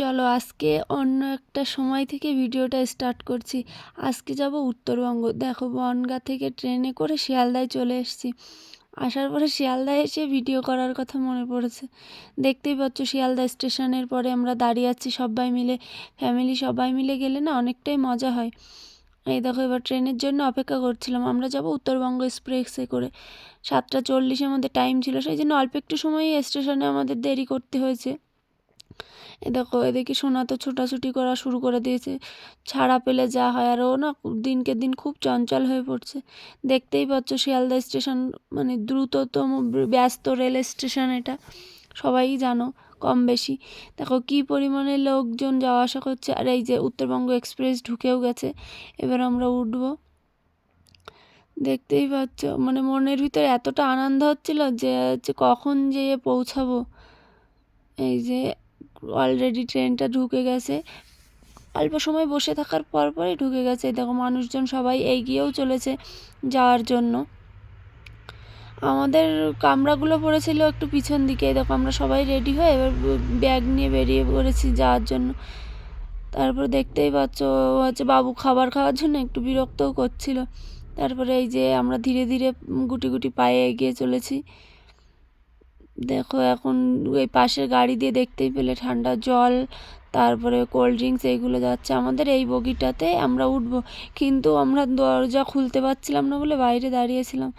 চলো আজকে অন্য একটা সময় থেকে ভিডিওটা স্টার্ট করছি। আজকে যাব উত্তরবঙ্গ। দেখো বনগা থেকে ট্রেনে করে শিয়ালদায় চলে এসেছি। আসার পরে শিয়ালদায় এসে ভিডিও করার কথা মনে পড়েছে। দেখতেই পাচ্ছ শিয়ালদা স্টেশনের পরে আমরা দাঁড়িয়ে আছি সবাই মিলে। ফ্যামিলি সবাই মিলে গেলে না অনেকটাই মজা হয়। এই দেখো এবার ট্রেনের জন্য অপেক্ষা করছিলাম। আমরা যাব উত্তরবঙ্গ এক্সপ্রেসে করে। সাতটা চল্লিশের মধ্যে টাইম ছিল। সেই জন্য অল্প একটু সময়ই স্টেশনে আমাদের দেরি করতে হয়েছে। এ দেখো, এদিকে সোনা তো ছোটাছুটি করা শুরু করে দিয়েছে। ছাড়া পেলে যা হয়, আর ও না দিনকে দিন খুব চঞ্চল হয়ে পড়ছে। দেখতেই পাচ্ছ শিয়ালদা স্টেশন মানে দ্রুততম ব্যস্ত রেল স্টেশন এটা। সবাই জানো, কম বেশি। দেখো, কী পরিমাণে লোকজন যাওয়া আসা করছে। আর এই যে উত্তরবঙ্গ এক্সপ্রেস ঢুকেও গেছে। এবার আমরা উঠব। দেখতেই পাচ্ছ মানে মনের ভিতরে এতটা আনন্দ হচ্ছিল যে হচ্ছে কখন যেয়ে পৌঁছাবো। এই যে অলরেডি ট্রেনটা ঢুকে গেছে। অল্প সময় বসে থাকার পর পরই ঢুকে গেছে। দেখো মানুষজন সবাই এগিয়েও চলেছে যাওয়ার জন্য। আমাদের কামরাগুলো পড়েছিল একটু পিছন দিকে। দেখো আমরা সবাই রেডি হয়ে এবার ব্যাগ নিয়ে বেরিয়ে পড়েছি যাওয়ার জন্য। তারপর দেখতেই পাচ্ছ হচ্ছে বাবু খাবার খাওয়ার জন্য একটু বিরক্তও করছিল। তারপরে এই যে আমরা ধীরে ধীরে গুটি গুটি পায়ে এগিয়ে চলেছি। দেখো এখন ওই পাশের গাড়ি দিয়ে দেখতেই পেলে ঠান্ডা জল, তারপরে কোল্ড ড্রিঙ্কস এইগুলো যাচ্ছে। আমাদের এই বগিটাতে আমরা উঠবো। কিন্তু আমরা দরজা খুলতে পারছিলাম না বলে বাইরে দাঁড়িয়েছিলাম।